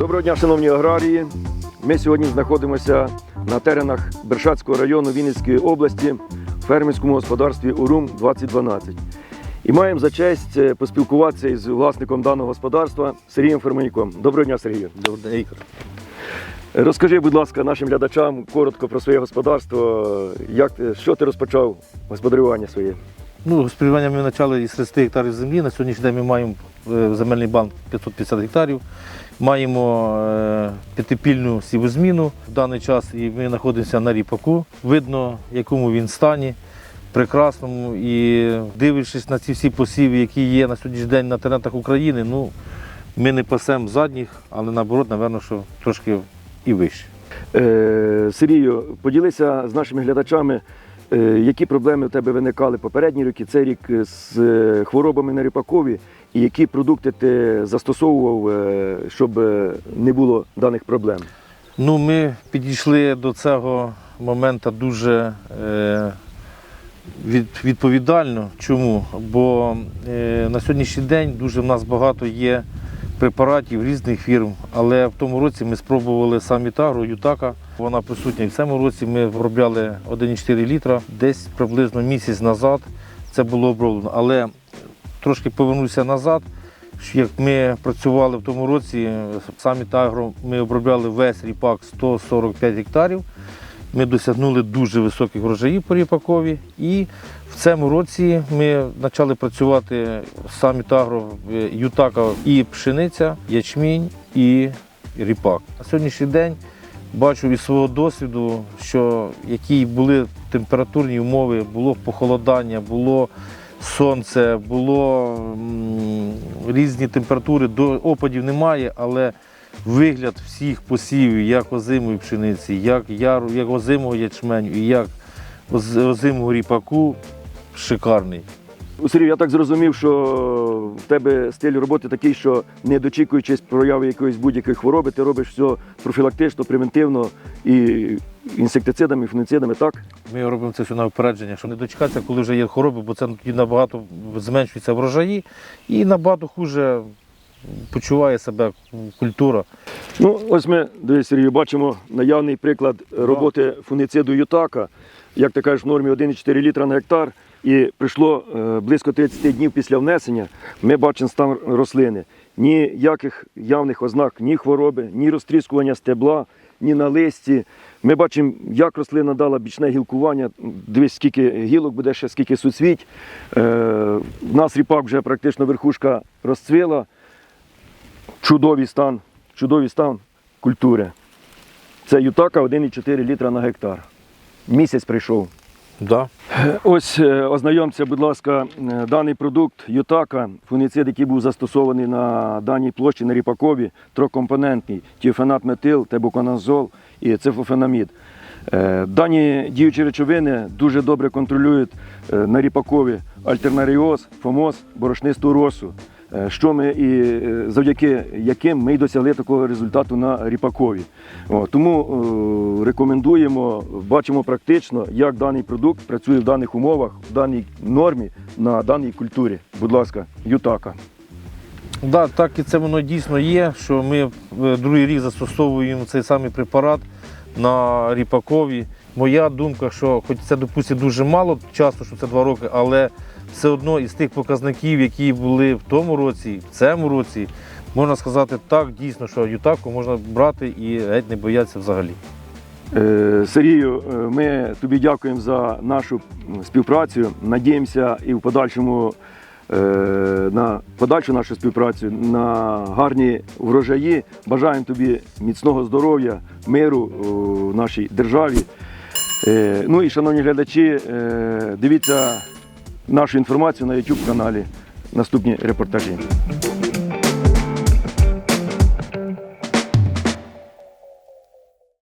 Доброго дня, шановні аграрії. Ми сьогодні знаходимося на теренах Бершацького району Вінницької області в фермерському господарстві Урум 2012. І маємо за честь е, поспілкуватися із власником даного господарства Сергієм Ферманюком. Доброго дня, Сергію. Добрий день, Ігор. Розкажи, будь ласка, нашим глядачам коротко про своє господарство. Як, ти- що ти розпочав господарювання своє? Ну, господарювання ми почали із 30 гектарів землі. На сьогоднішній день ми маємо е, земельний банк 550 гектарів. Маємо е, п'ятипільну сівозміну в даний час і ми знаходимося на ріпаку. Видно, в якому він стані, прекрасному. І дивлячись на ці всі посіви, які є на сьогоднішній день на теренах України, ну, ми не пасемо задніх, але наоборот, напевно, що трошки і вище. Е, Сергію, поділися з нашими глядачами, які проблеми у тебе виникали попередні роки, цей рік е, з е, хворобами на ріпакові, і які продукти ти застосовував, е, щоб е, не було даних проблем. Ну, ми підійшли до цього моменту дуже е, відповідально. Чому? Бо е, на сьогоднішній день дуже в нас багато є препаратів різних фірм, але в тому році ми спробували самі самітагру, Ютака. Вона присутня і в цьому році. Ми виробляли 1,4 літра. Десь приблизно місяць назад це було оброблено. Але трошки повернуся назад. Як ми працювали в тому році, самі Тагро, ми обробляли весь ріпак 145 гектарів. Ми досягнули дуже високих врожаїв по ріпакові. І в цьому році ми почали працювати самі Тагро, Ютака і пшениця, ячмінь і ріпак. На сьогоднішній день бачу із свого досвіду, що які були температурні умови, було похолодання, було сонце, було різні температури, до опадів немає, але вигляд всіх посівів, як озимої пшениці, як, яру, як озимого ячменю і як озимого ріпаку шикарний. Сергій, я так зрозумів, що в тебе стиль роботи такий, що не дочікуючись прояви якоїсь будь-якої хвороби, ти робиш все профілактично, превентивно і інсектицидами, і фунгіцидами, так? Ми робимо це все на опередження, щоб не дочекатися, коли вже є хвороби, бо це набагато зменшуються врожаї і набагато хуже почуває себе культура. Ну, ось ми, дивись, Сергій, бачимо наявний приклад роботи фунгіциду Ютака, як ти кажеш, в нормі 1,4 літра на гектар. І прийшло е, близько 30 днів після внесення, ми бачимо стан рослини. Ніяких явних ознак, ні хвороби, ні розтріскування стебла, ні на листі. Ми бачимо, як рослина дала бічне гілкування. Дивись, скільки гілок буде, ще скільки суцвіть. Е, в нас ріпак вже практично верхушка розцвіла. Чудовий стан, чудовий стан культури. Це ютака 1,4 літра на гектар. Місяць прийшов. Да. Ось е, ознайомся, будь ласка, е, даний продукт Ютака, фунгіцид, який був застосований на даній площі на ріпакові, трьохкомпонентний тіофенат метил, тебуконазол і цифофенамід. Е, Дані діючі речовини дуже добре контролюють на ріпакові альтернаріоз, фомоз, борошнисту росу. Е, Що ми і е, завдяки яким ми й досягли такого результату на ріпакові. О, тому е, рекомендуємо, бачимо практично, як даний продукт працює в даних умовах, в даній нормі на даній культурі. Будь ласка, Ютака. Да, так і це воно дійсно є, що ми другий рік застосовуємо цей самий препарат на ріпакові. Моя думка, що хоч це допустимо дуже мало часу, що це два роки, але все одно із тих показників, які були в тому році, в цьому році, можна сказати так, дійсно, що ютаку можна брати і геть не боятися взагалі. Е, Сергію, е, ми тобі дякуємо за нашу співпрацю. Надіємося і в подальшому е, на подальшу нашу співпрацю, на гарні врожаї. Бажаємо тобі міцного здоров'я, миру в нашій державі. Е, Ну і шановні глядачі, е, дивіться нашу інформацію на YouTube каналі. Наступні репортажі.